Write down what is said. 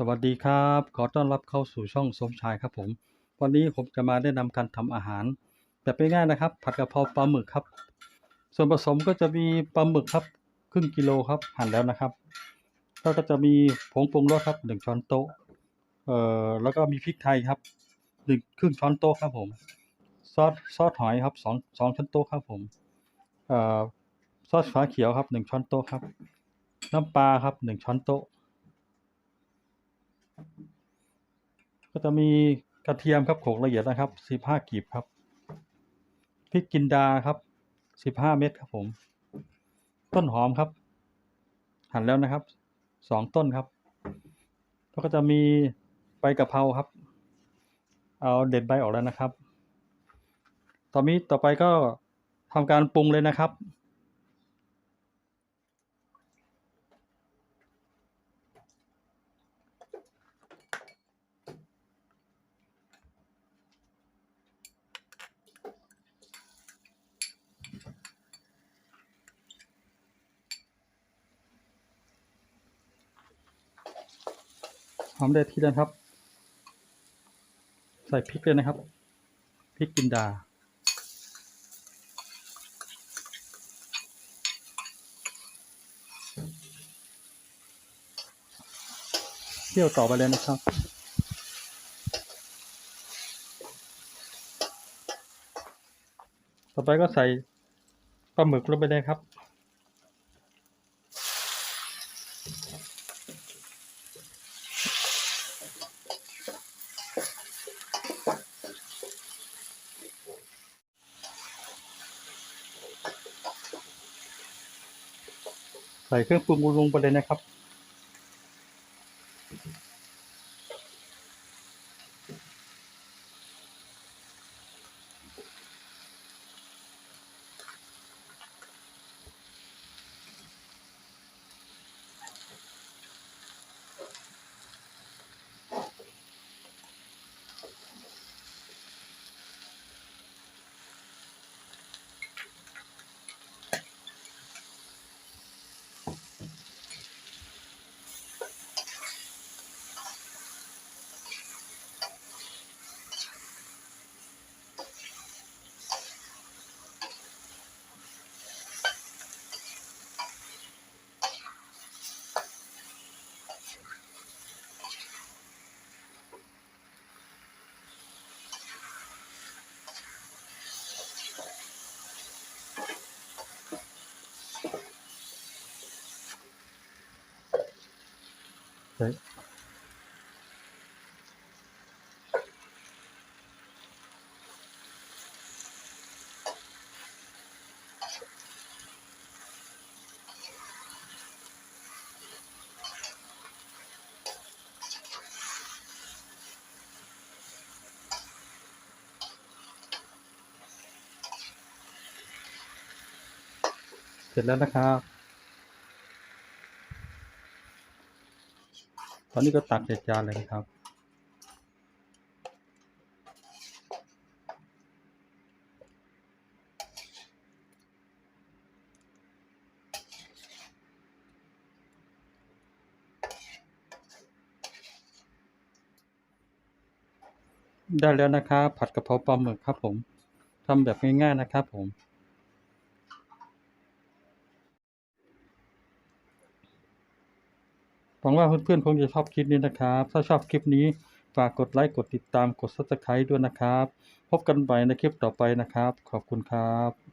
สวัสดีครับ ขอต้อนรับเข้าสู่ช่องสมชายครับผม วันนี้ผมจะมาแนะนำการทำอาหาร แบบง่ายๆนะครับ ผัดกะเพราปลาหมึกครับ ส่วนผสมก็จะมีปลาหมึกครับ ครึ่งกิโลครับหั่นแล้วนะครับ แล้วก็จะมีผงปรุงรสครับหนึ่งช้อนโต๊ะ เอ่อแล้วก็มีพริกไทยครับหนึ่งครึ่งช้อนโต๊ะครับผม ซอสซอสหอยครับสองสองช้อนโต๊ะครับผม เอ่อซอสฝาเขียวครับหนึ่งช้อนโต๊ะครับ น้ำปลาครับหนึ่งช้อนโต๊ะ ก็จะมีกระเทียมครับโขลกละเอียดนะครับสิบห้ากีบครับพริกจินดาครับสิบห้าเม็ดครับผม ต้นหอมครับ หั่นแล้วนะครับสองต้นครับแล้วก็จะมีใบกะเพราครับ เอาเด็ดใบออกแล้วนะครับ ตอนนี้ต่อไปก็ทำการปรุงเลยนะครับ หอมแดงทีเดียวครับ ใส่พริกเลยนะครับพริกจินดาเที่ยวต่อไปเลยนะครับต่อไปก็ใส่ปลาหมึกลงไปเลยครับ ใส่เครื่องปรุงลงไปเลยนะครับ เสร็จแล้วนะครับ อนนี้ก็ตักใส่จานเลยครับ ได้แล้วนะครับ ผัดกะเพราปลาหมึกครับผมทำแบบง่ายๆนะครับผม วังว่าเพื่อนๆคงจะชอบคลิปนี้นะครับ ถ้าชอบคลิปนี้ฝากกดไลค์กดติดตามกด subscribe ด้วยนะครับ พบกันใหม่ในคลิปต่อไปนะครับ ขอบคุณครับ